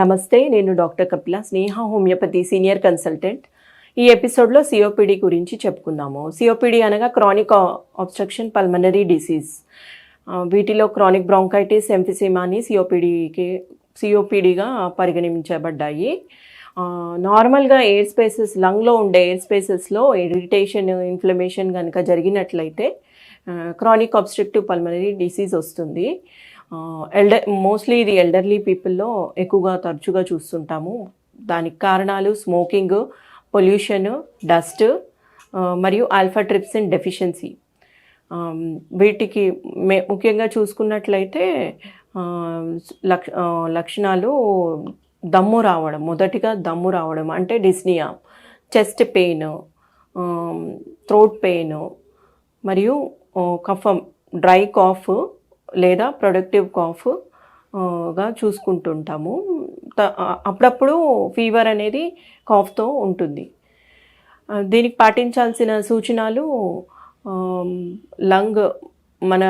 నమస్తే నేను doctor Kapila Sneha homeopathy senior consultant. ఈ ఎపిసోడ్లో సిఓపిడి గురించి చెప్పుకుందాము. సిఓపిడి అనగా క్రానిక్ ఆబ్స్ట్రక్షన్ పల్మనరీ డిసీజ్. వీటిలో క్రానిక్ బ్రాంకైటిస్ ఎంఫిసిమాని సిఓపిడికి సిఓపిడిగా పరిగణించబడ్డాయి. నార్మల్గా ఎయిర్ స్పేసెస్ లంగ్లో ఉండే ఎయిర్ స్పేసెస్లో ఇరిటేషన్ ఇన్ఫ్లమేషన్ కనుక జరిగినట్లయితే క్రానిక్ ఆబ్స్ట్రక్టివ్ పల్మనరీ డిసీజ్ వస్తుంది. ఎల్డర్ మోస్ట్లీ ఇది ఎల్డర్లీ పీపుల్లో ఎక్కువగా తరచుగా చూస్తుంటాము. దానికి కారణాలు స్మోకింగ్ పొల్యూషన్ డస్ట్ మరియు ఆల్ఫా ట్రిప్సిన్ డెఫిషియన్సీ వీటికి మే ముఖ్యంగా చూసుకున్నట్లయితే లక్ష లక్షణాలు దమ్ము రావడం మొదటిగా దమ్ము రావడం అంటే dyspnoea chest pain throat pain మరియు కఫం డ్రై కాఫ్ లేదా ప్రొడక్టివ్ కాఫ్గా చూసుకుంటుంటాము. అప్పుడప్పుడు ఫీవర్ అనేది కాఫ్తో ఉంటుంది. దీనికి పాటించాల్సిన సూచనలు లంగ్ మన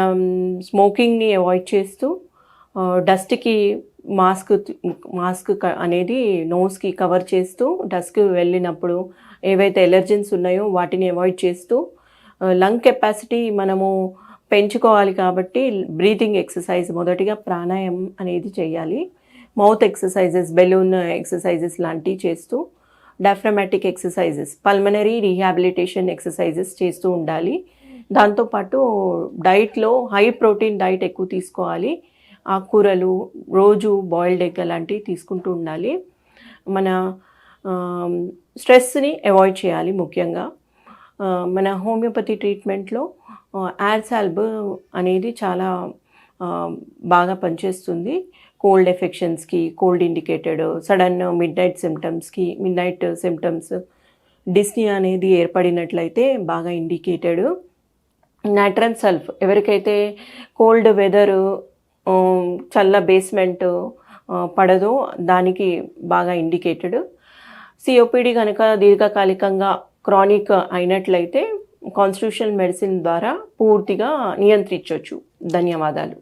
స్మోకింగ్ని అవాయిడ్ చేస్తూ డస్ట్కి మాస్క్ మాస్క్ అనేది నోస్కి కవర్ చేస్తూ డస్క్ వెళ్ళినప్పుడు ఏవైతే ఎలర్జెన్స్ ఉన్నాయో వాటిని అవాయిడ్ చేస్తూ లంగ్ కెపాసిటీ మనము పెంచుకోవాలి కాబట్టి బ్రీతింగ్ ఎక్సర్సైజ్ మొదటిగా ప్రాణాయామం అనేది చేయాలి. మౌత్ ఎక్సర్సైజెస్ బెలూన్ ఎక్సర్సైజెస్ లాంటివి చేస్తూ diaphragmatic exercises pulmonary rehabilitation exercises చేస్తూ ఉండాలి. దాంతోపాటు డైట్లో హై ప్రోటీన్ డైట్ ఎక్కువ తీసుకోవాలి. ఆకుకూరలు రోజు బాయిల్డ్ ఎగ్ అలాంటివి తీసుకుంటూ ఉండాలి. మన స్ట్రెస్ని అవాయిడ్ చేయాలి ముఖ్యంగా. మన హోమియోపతి ట్రీట్మెంట్లో యాడ్సాల్బ్ అనేది చాలా బాగా పనిచేస్తుంది. కోల్డ్ ఎఫెక్షన్స్కి cold indicated sudden mid night సిమ్టమ్స్కి మిడ్ నైట్ సిమ్టమ్స్ డిస్నీ అనేది ఏర్పడినట్లయితే బాగా ఇండికేటెడ్. నాట్రన్ సల్ఫ్ ఎవరికైతే కోల్డ్ వెదరు చల్ల బేస్మెంట్ పడదో దానికి బాగా ఇండికేటెడ్. సిఓపిడి కనుక దీర్ఘకాలికంగా క్రానిక్ అయినట్లయితే కాన్స్టిట్యూషనల్ మెడిసిన్ ద్వారా పూర్తిగా నియంత్రించవచ్చు. ధన్యవాదాలు.